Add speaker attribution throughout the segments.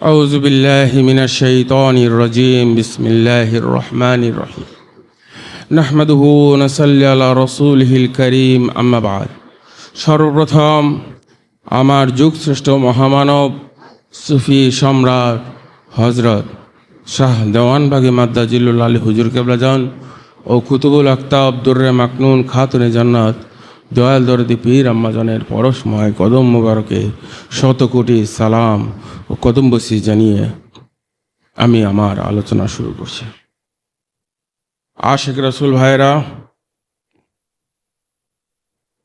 Speaker 1: أعوذ بالله من الشيطان الرجيم بسم الله الرحمن الرحيم نحمده ونصلي على رسوله الكريم أما بعد সর্বপ্রথম আমার যুগ শ্রেষ্ঠ মহামানব সুফি সম্রাট হজরত শাহ দেওয়ানবাগি মাদ্দা জিল্লুল আলী হুজুর কেবলাজান ও কুতুবুল আক্তাব দুর্রে মাকনুন খাতুনে জান্নাত দয়াল দরদি পীর আম্মাজনের পরশময় কদম মুবারকে শত কোটি সালাম ও কদম বসি জানিয়ে আমি আমার আলোচনা শুরু করছি। আশেখ রসুল ভাইরা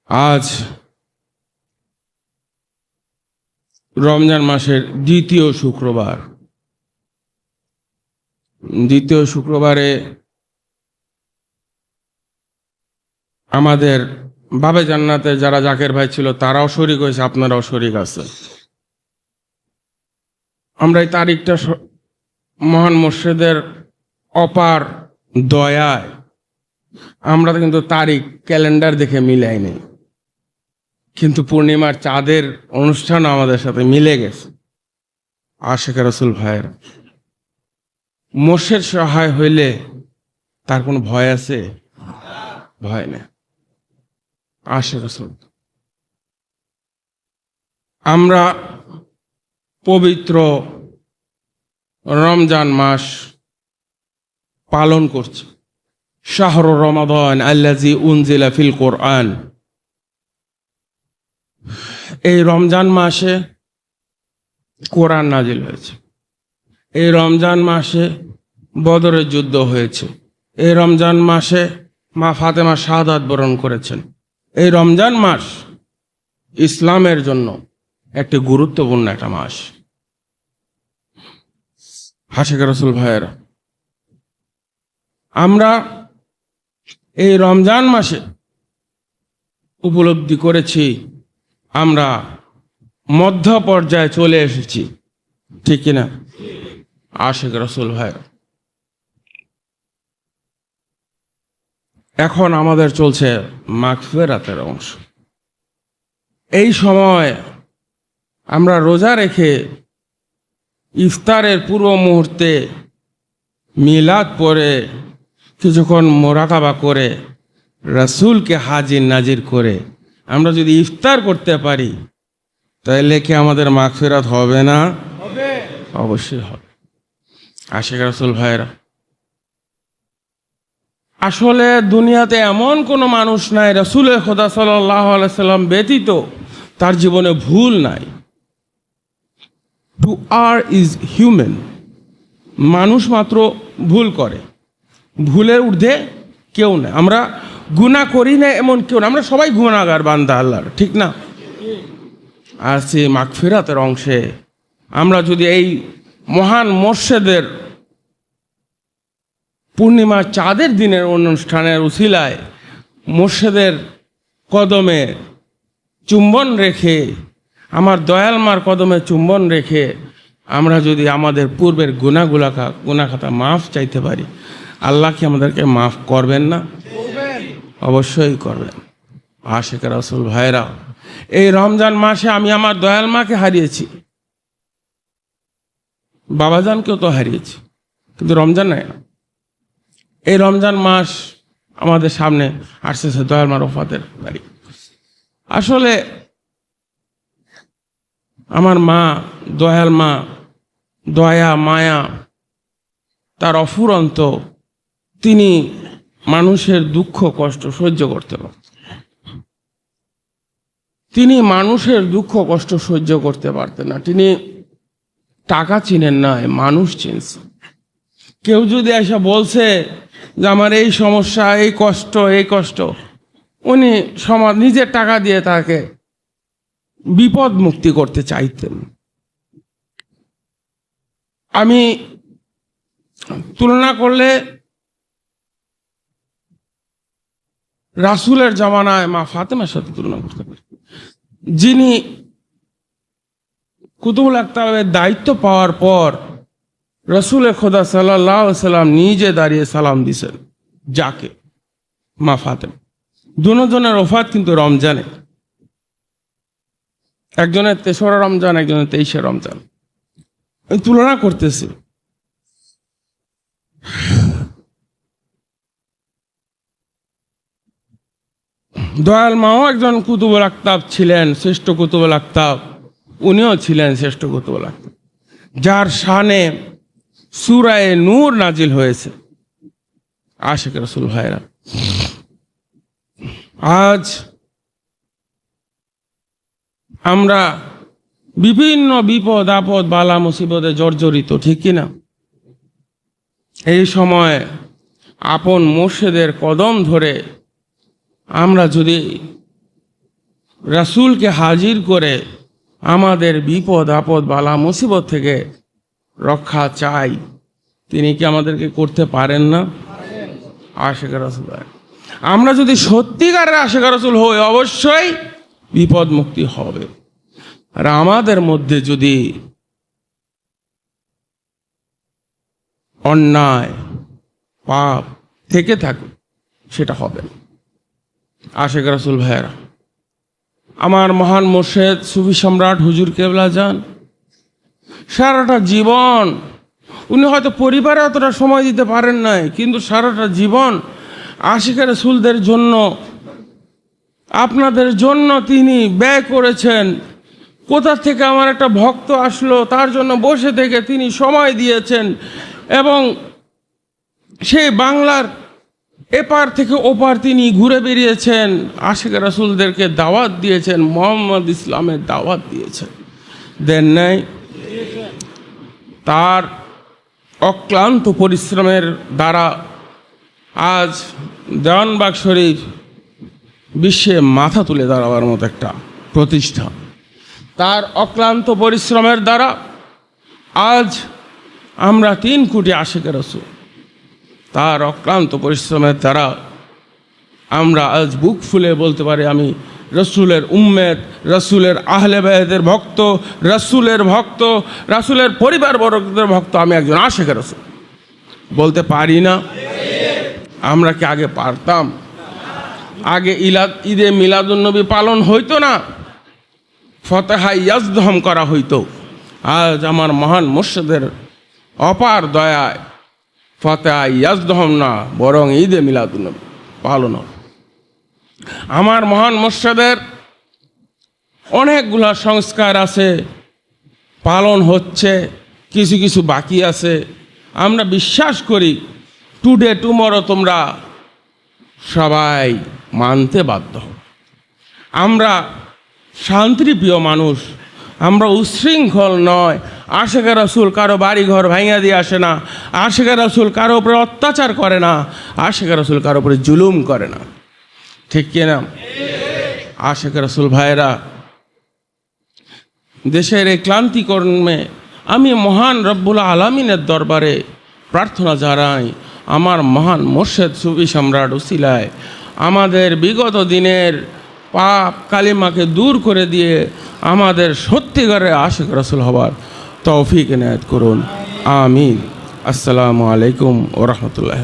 Speaker 1: আজ রমজান মাসের দ্বিতীয় শুক্রবার। দ্বিতীয় শুক্রবারে আমাদের বাবে জান্নাতে যারা জাকের ভাই ছিল, তারাও শরিক হয়েছে, আপনারাও শরিক আছে। আমরা এই তারিখটা মহান মুর্শিদের অপার দয়ায় আমরা কিন্তু তারিখ, ক্যালেন্ডার দেখে মিলাই মিলাইনি কিন্তু পূর্ণিমার চাঁদের অনুষ্ঠান আমাদের সাথে মিলে গেছে। আশেখ রসুল ভাইয়ের। মোর্শের সহায় হইলে তার কোনো ভয় আছে? ভয় নেই। আশে রসুল আমরা পবিত্র রমজান মাস পালন করছি। শাহর রমাদান আল্লাজি উনজিলা ফিল কোরআন। এই রমজান মাসে কোরআন নাজিল হয়েছে। এই রমজান মাসে বদরের যুদ্ধ হয়েছে। এই রমজান মাসে মা ফাতেমা শাহাদাত বরণ করেছেন। এই রমজান মাস ইসলামের জন্য একটি গুরুত্বপূর্ণ একটা মাস। হাসিক রসুল ভাইয়েরা, আমরা এই রমজান মাসে উপলব্ধি করেছি, আমরা মধ্য পর্যায়ে চলে এসেছি, ঠিক কিনা? আশেখ রসুল ভাইয়েরা। এখন আমাদের চলছে মাগফেরাতের অংশ। এই সময় আমরা রোজা রেখে ইফতারের পূর্ব মুহূর্তে মিলাদ পরে কিছুক্ষণ মোরাকাবা করে রাসূলকে হাজির নাজির করে আমরা যদি ইফতার করতে পারি তাহলে কি আমাদের মাগফেরাত হবে না? অবশ্যই হবে। আশেখ রাসুল ভাইরা আসলে দুনিয়াতে এমন কোনো মানুষ নাই রসুলের খোদা সাল্লাহ সাল্লাম ব্যতীত তার জীবনে ভুল নাই। টু আর ইজ হিউম্যান মানুষ মাত্র ভুল করে। ভুলের ঊর্ধ্বে কেউ নেই। আমরা গুণা করি না এমন কেউ না আমরা সবাই গুণাগার বান্দা আল্লাহর, ঠিক না? আর সে মাগফিরাতের অংশে আমরা যদি এই মহান মোর্শেদের পূর্ণিমা চাঁদের দিনের অনুষ্ঠানের উসিলায় মোর্শেদের কদমে চুম্বন রেখে, আমার দয়াল মার কদমে চুম্বন রেখে আমরা যদি আমাদের পূর্বের গুণাগুলাকা গুণাখাতা মাফ চাইতে পারি, আল্লাহ কি আমাদেরকে মাফ করবেন না? অবশ্যই করবেন। আশেখ রসুল ভাইরা, এই রমজান মাসে আমি আমার দয়াল মাকে হারিয়েছি। বাবাজানকেও তো হারিয়েছি। কিন্তু রমজান নাই এই রমজান মাস আমাদের সামনে আসতেছে দয়াল মা রফাতের তারিখ আসলে আমার মা দয়াল মা, দয়া, মায়া, তার অফুরন্ত, তিনি মানুষের দুঃখ, কষ্ট সহ্য করতে পারতেন। তিনি মানুষের দুঃখ, কষ্ট সহ্য করতে পারতেন না। তিনি টাকা চিনেন না, মানুষ চিনছেন কেউ যদি এসে বলছে যে আমার এই সমস্যা, এই কষ্ট এই কষ্ট। উনি সমাজ, নিজের টাকা দিয়ে তাকে বিপদ মুক্তি করতে চাইতেন। আমি তুলনা করলে রাসুলের জামানায় মা ফাতেমার সাথে তুলনা করতে পারি। যিনি কুতুবুল আক্তাবের দায়িত্ব পাওয়ার পর রসুলের খোদা সাল্লাহ সাল্লাম নিজে দাঁড়িয়ে সালাম দিছেন। যাকে? মা ফাতেম। দুজনের ওফাত কিন্তু রমজানে। একজনের তেসরা রমজান, একজনের তেইশে রমজান। তুলনা করতেছি। দয়াল মাও একজন কুতুবুল আক্তাব ছিলেন, শ্রেষ্ঠ কুতুবুল আক্তাব। উনিও ছিলেন শ্রেষ্ঠ কুতুবুল আক্তাব। যার শানে সুরায় নূর নাজিল হয়েছে। আশেখ রসুল ভাইরা। আজ আমরা বিভিন্ন বিপদ, আপদ, বালা, মুসিবতে জর্জরিত, ঠিক কিনা? এই সময় আপন মোর্শেদের কদম ধরে আমরা যদি রাসূলকে হাজির করে আমাদের বিপদ, আপদ, বালা, মুসিবত থেকে রক্ষা চাই। তিনি কি আমাদেরকে করতে পারেন না? আশেখা রসুল আমরা যদি সত্যিকারের আশেখা রসুল হই, অবশ্যই বিপদ মুক্তি হবে। আর আমাদের মধ্যে যদি অন্যায়, পাপ থেকে থাকে সেটা হবে আশেখ রাসুল ভাইয়েরা, আমার মহান মোর্শেদ সুফি সম্রাট হুজুর কেবলা যান সারাটা জীবন। উনি হয়তো পরিবারে অতটা সময় দিতে পারেন নাই, কিন্তু সারাটা জীবন আশিকা রসুলদের জন্য, আপনাদের জন্য তিনি ব্যয় করেছেন। কোথা থেকে আমার একটা ভক্ত আসলো, তার জন্য বসে থেকে তিনি সময় দিয়েছেন। এবং সেই বাংলার এপার থেকে ওপার তিনি ঘুরে বেরিয়েছেন আশেখ রাসুলদেরকে দাওয়াত দিয়েছেন, মোহাম্মদ ইসলামের দাওয়াত দিয়েছেন। দেন নাই। তার অক্লান্ত পরিশ্রমের দ্বারা আজ দেওয়ানবাগ শরীফ বিশ্বে মাথা তুলে দাঁড়াবার মতো একটা প্রতিষ্ঠান তার অক্লান্ত পরিশ্রমের দ্বারা আজ আমরা তিন কোটি আশেকের রসুল তার অক্লান্ত পরিশ্রমের দ্বারা আমরা আজ বুক ফুলে বলতে পারি আমি রসুলের উম্মেদ, রসুলের আহলে বেহেদের ভক্ত, রসুলের ভক্ত, রসুলের পরিবার বর্গদের ভক্ত, আমি একজন আশেকের রসুল। বলতে পারি না। আমরা কি আগে পারতাম? আগে ইলাদ, ঈদে মিলাদুন্নবী পালন হইতো না। ফতেহা ইয়াজদহম করা হইতো। আজ আমার মহান মুর্শিদের অপার দয়ায় ফতেহা ইয়াজদহম না, বরং ঈদে মিলাদুন্নবী পালন হয়। আমার মহান মুর্শিদের অনেকগুলা সংস্কার আছে, পালন হচ্ছে, কিছু কিছু বাকি আছে। আমরা বিশ্বাস করি টুডে টুমরো তোমরা সবাই মানতে বাধ্য। আমরা শান্তিপ্রিয় মানুষ, আমরা উচ্ছৃঙ্খল নয়। আশেখা রসুল কারও বাড়ি ঘর ভাঙিয়া দিয়ে আসে না, আশেখা রসুল কারও উপরে অত্যাচার করে না, আশেখা রসুল কারও উপরে জুলুম করে না। ঠিক কিনা? আশেখা রসুল ভাইয়েরা, দেশের এই ক্লান্তিকর্মে আমি মহান রব্বুল আলমিনের দরবারে প্রার্থনা জানাই, আমার মহান মোর্শেদ সুবি সম্রাট উসিলায়, আমাদের বিগত দিনের পাপ কালিমাকে দূর করে দিয়ে আমাদের সত্যিকারের আশেখ রসুল হবার তৌফিক এনায়ত করুন। আমিন। আসসালামু আলাইকুম ওরহমতুল্লাহ